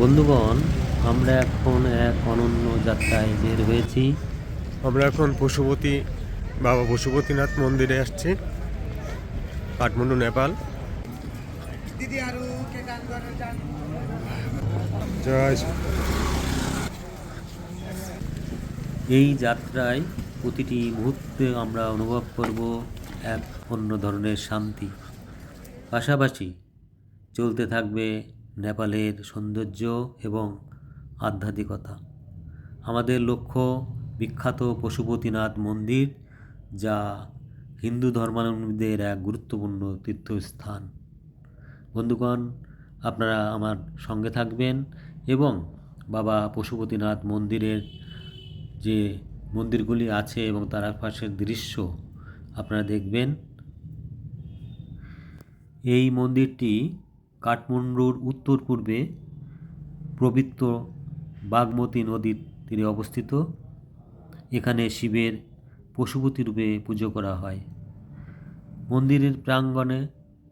বন্ধুগণ আমরা এখন এক অনন্য যাত্রায় বের হয়েছি। আমরা এখন পশুপতি বাবা পশুপতিনাথ মন্দিরে আসছি কাঠমান্ডু নেপাল। এই যাত্রায় প্রতিটি মুহূর্তে আমরা অনুভব করব এক অন্য ধরনের শান্তি। পাশাপাশি চলতে থাকবে নেপালের সৌন্দর্য এবং আধ্যাত্মিকতা। আমাদের লক্ষ্য বিখ্যাত পশুপতিনাথ মন্দির, যা হিন্দু ধর্মাবলম্বীদের এক গুরুত্বপূর্ণ তীর্থস্থান। বন্ধুগণ, আপনারা আমার সঙ্গে থাকবেন এবং বাবা পশুপতিনাথ মন্দিরের যে মন্দিরগুলি আছে এবং তার আশপাশের দৃশ্য আপনারা দেখবেন। এই মন্দিরটি কাঠমান্ডুর উত্তর পূর্বে পবিত্র বাগমতী নদীর তীরে অবস্থিত। এখানে শিবের পশুপতি রূপে পুজো করা হয়। মন্দিরের প্রাঙ্গণে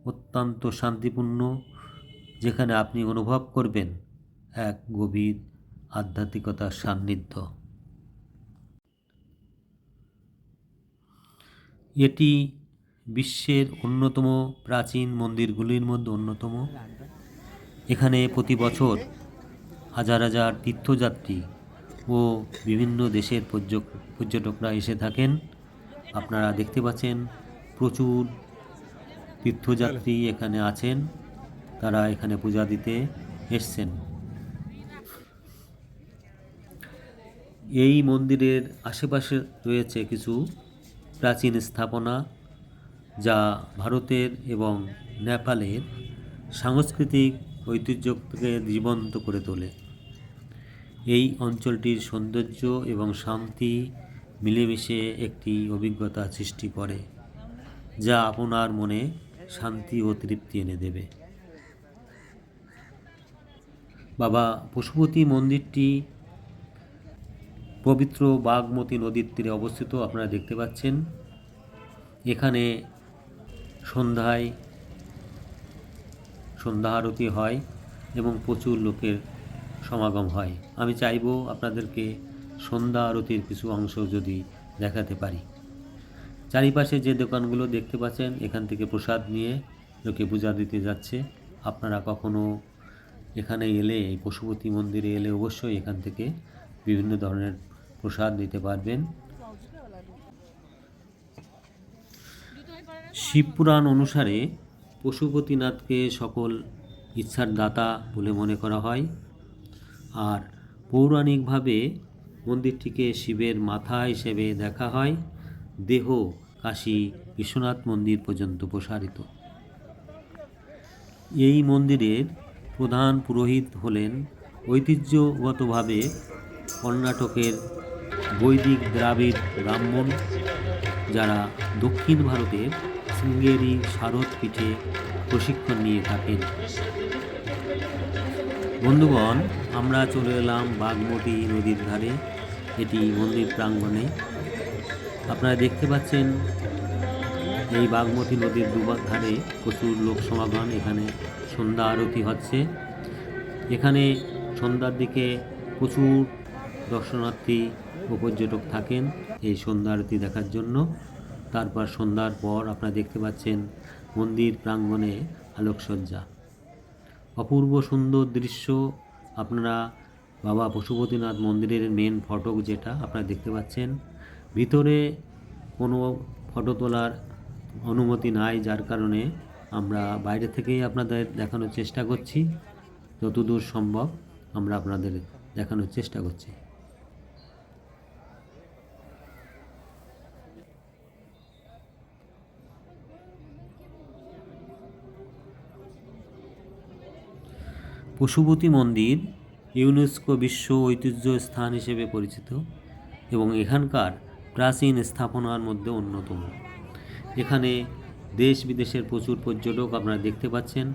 অত্যন্ত শান্তিপূর্ণ, যেখানে আপনি অনুভব করবেন এক গভীর আধ্যাত্মিকতার সান্নিধ্য। এটি বিশ্বের অন্যতম প্রাচীন মন্দিরগুলির মধ্যে অন্যতম। এখানে প্রতি বছর হাজার হাজার তীর্থযাত্রী ও বিভিন্ন দেশের পর্যটকরা এসে থাকেন। আপনারা দেখতে পাচ্ছেন প্রচুর তীর্থযাত্রী এখানে আছেন। তারা এখানে পূজা দিতে এসছেন। এই মন্দিরের আশেপাশে রয়েছে কিছু প্রাচীন স্থাপনা। যা ভারতের এবং নেপালের সাংস্কৃতিক ঐতিহ্যকে জীবন্ত করে তোলে। এই অঞ্চলটির সৌন্দর্য এবং শান্তি মিলেমিশে একটি অভিজ্ঞতা সৃষ্টি করে, যা আপনার মনে শান্তি ও তৃপ্তি এনে দেবে। বাবা পশুপতি মন্দিরটি পবিত্র বাগমতী নদীর তীরে অবস্থিত, আপনারা দেখতে পাচ্ছেন। এখানে সন্ধ্যায় সন্ধ্যা আরতি হয় এবং প্রচুর লোকের সমাগম হয়। আমি চাইব আপনাদেরকে সন্ধ্যা আরতির কিছু অংশ যদি দেখাতে পারি। চারিপাশে যে দোকানগুলো দেখতে পাচ্ছেন, এখান থেকে প্রসাদ নিয়ে লোকে পূজা দিতে যাচ্ছে। আপনারা কখনো এখানে এলে, এই পশুপতি মন্দিরে এলে অবশ্যই এখান থেকে বিভিন্ন ধরনের প্রসাদ নিতে পারবেন। শিবপুরাণ অনুসারে পশুপতিনাথকে সকল ইচ্ছার দাতা বলে মনে করা হয়। আর পৌরাণিকভাবে মন্দিরটিকে শিবের মাথা হিসেবে দেখা হয়। দেহ কাশী বিশ্বনাথ মন্দির পর্যন্ত প্রসারিত। এই মন্দিরের প্রধান পুরোহিত হলেন ঐতিহ্যগতভাবে কর্ণাটকের বৈদিক দ্রাবিড় ব্রাহ্মণ, যারা দক্ষিণ ভারতের শৃঙ্গেরি শারদ পীঠে প্রশিক্ষণ নিয়ে থাকেন। বন্ধুগণ, আমরা চলে এলাম বাগমতী নদীর ধারে, এটি মন্দির প্রাঙ্গণে। আপনারা দেখতে পাচ্ছেন, এই বাগমতী নদীর দুবার ধারে প্রচুর লোক সমাগম, এখানে সন্ধ্যা আরতি হচ্ছে। এখানে সন্ধ্যার দিকে প্রচুর দর্শনার্থী ও পর্যটক থাকেন এই সন্ধ্যা আরতি দেখার জন্য। তারপর সন্ধ্যার পর আপনারা দেখতে পাচ্ছেন মন্দির প্রাঙ্গণে আলোকসজ্জা। অপূর্ব সুন্দর দৃশ্য আপনারা বাবা পশুপতিনাথ মন্দিরের মেন ফটক যেটা আপনারা দেখতে পাচ্ছেন। ভিতরে কোনো ফটো তোলার অনুমতি নাই, যার কারণে আমরা বাইরে থেকেই আপনাদের দেখানোর চেষ্টা করছি। যতদূর সম্ভব আমরা আপনাদের দেখানোর চেষ্টা করছি। পশুপতি মন্দির ইউনেস্কো বিশ্ব ঐতিহ্য স্থান হিসেবে পরিচিত এবং এখানকার প্রাচীন স্থাপনার মধ্যে অন্যতম। এখানে দেশ বিদেশের প্রচুর পর্যটক আপনারা দেখতে পাচ্ছেন,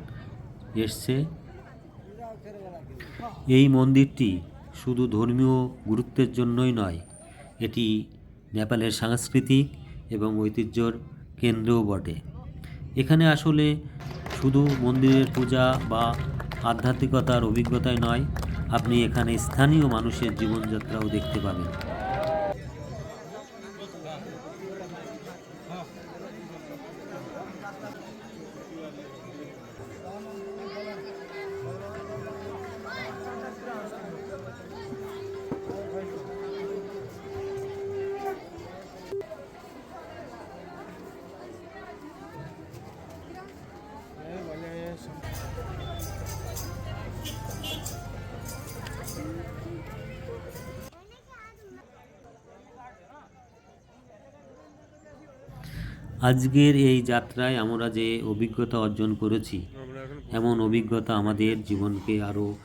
এসছে। এই মন্দিরটি শুধু ধর্মীয় গুরুত্বের জন্যই নয়, এটি নেপালের সাংস্কৃতিক এবং ঐতিহ্যর কেন্দ্রও বটে। এখানে আসলে শুধু মন্দিরের পূজা বা আধ্যাত্মিকতার অভিজ্ঞতায় নয় আপনি এখানে স্থানীয় মানুষের জীবনযাত্রাও দেখতে পাবেন। আজকের এই যাত্রায় আমরা যে অভিজ্ঞতা অর্জন করেছি, এমন অভিজ্ঞতা আমাদের জীবনকে আরও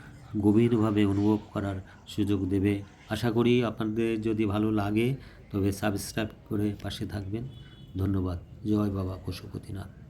গভীরভাবে অনুভব করার সুযোগ দেবে। আশা করি আপনাদের যদি ভালো লাগে, তবে সাবস্ক্রাইব করে পাশে থাকবেন। ধন্যবাদ। জয় বাবা পশুপতিনাথ